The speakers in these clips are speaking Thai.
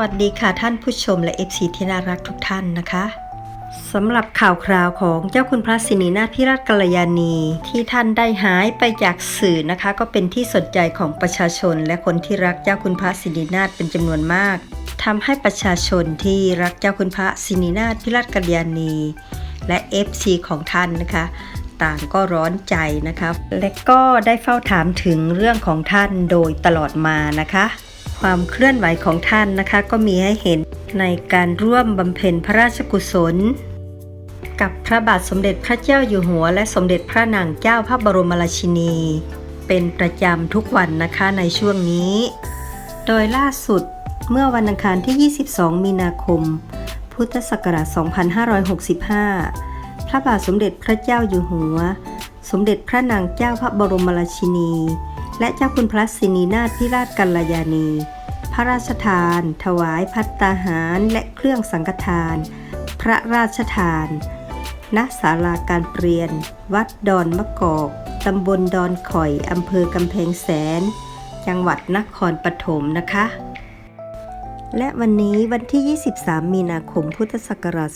วัสดีค่ะท่านผู้ชมและ FC ที่น่ารักทุกท่านนะคะสำหรับข่าวคราวของเจ้าคุณพระสินีนาถพิราชกัลยาณี ที่ท่านได้หายไปจากสื่อนะคะ ก็เป็นที่สนใจของประชาชน และคนที่รักเจ้าคุณพระสินีนาถเป็นจำนวนมากทำให้ประชาชนที่รักเจ้าคุณพระสินีนาถพิราชกัลยาณี และ FC ของท่านนะคะต่างก็ร้อนใจนะคะและก็ได้เฝ้าถามถึงเรื่องของท่านโดยตลอดมานะคะ ความเคลื่อนไหวของท่านนะคะ ก็มีให้เห็นในการร่วมบำเพ็ญพระราชกุศล กับพระบาทสมเด็จพระเจ้าอยู่หัว และสมเด็จพระนางเจ้าพระบรมราชินี เป็นประจำทุกวันนะคะในช่วงนี้ โดยล่าสุดเมื่อวันอังคารที่ 22 มีนาคม พุทธศักราช 2565 พระบาทสมเด็จพระเจ้าอยู่หัว สมเด็จพระนางเจ้าพระบรมราชินี และเจ้าคุณพระสินีนาถพิราชกัลยาณี พระราชทาน ถวายพัตตาหารและเครื่องสังฆทาน พระราชทาน ณ ศาลาการเปลี่ยน วัดดอนมะกอกตำบลดอนข่อย อำเภอกำแพงแสน จังหวัดนครปฐมนะคะ และวันนี้วันที่ 23 มีนาคม พุทธศักราช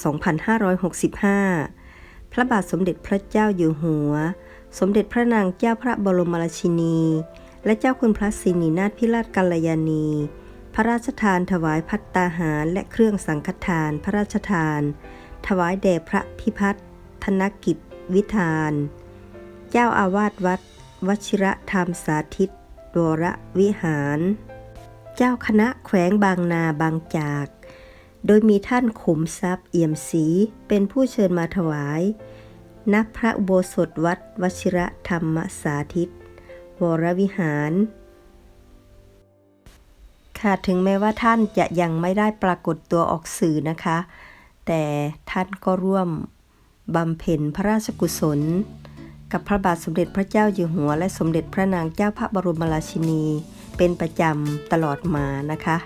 2565 พระบาทสมเด็จพระเจ้าอยู่หัว สมเด็จพระนางเจ้าพระบรมราชินี และเจ้าคุณพระสินีนาถพิราชกัลยาณี พระราชทานถวายพัตตาหาร และเครื่องสังฆทาน พระราชทาน ถวายแด่พระพิพัฒน์ธนกิจ วิธาน เจ้าอาวาสวัด วชิระธรรมสาธิตวรวิหาร เจ้าคณะแขวงบางนาบางจาก โดยมีท่านขุมทรัพย์เอี่ยมศรีเป็นผู้เชิญมาถวาย ณพระอุโบสถวัดวชิระธรรมสาธิต วรวิหาร ค่ะถึงแม้ว่าท่านจะยังไม่ได้ปรากฏตัวออกสื่อนะคะ แต่ท่านก็ร่วมบำเพ็ญพระราชกุศล กับพระบาทสมเด็จพระเจ้าอยู่หัว และสมเด็จพระนางเจ้าพระบรมราชินี เป็นประจำตลอดมานะคะ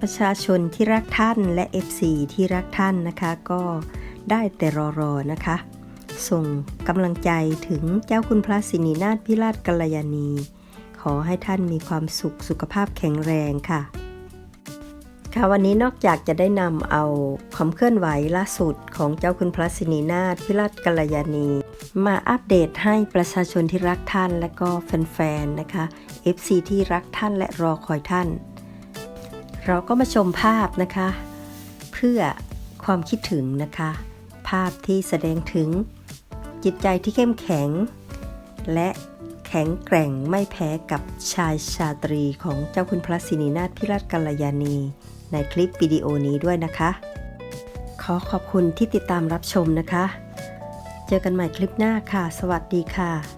ประชาชนที่รักท่านและ FC ที่รักท่านนะคะก็ได้แต่รอรอนะคะ ส่งกำลังใจถึงเจ้าคุณพระสินีนาถพิราชกัลยาณี ขอให้ท่านมีความสุขสุขภาพแข็งแรงค่ะ ค่ะวันนี้นอกจากจะได้นำเอาความเคลื่อนไหวล่าสุดของเจ้าคุณพระสินีนาถพิราชกัลยาณี มาอัปเดตให้ประชาชนที่รักท่านและก็แฟนๆนะคะ FC ที่รักท่านและรอคอยท่าน เราก็มาชมภาพนะคะ เพื่อความคิดถึงนะคะ ภาพที่แสดงถึง จิตใจที่เข้มแข็ง และแข็งแกร่งไม่แพ้กับชายชาตรีของเจ้าคุณพระศินีนาถพิรัตกัลยาณีในคลิปวิดีโอนี้ด้วยนะคะ ขอขอบคุณที่ติดตามรับชมนะคะ เจอกันใหม่คลิปหน้าค่ะ สวัสดีค่ะ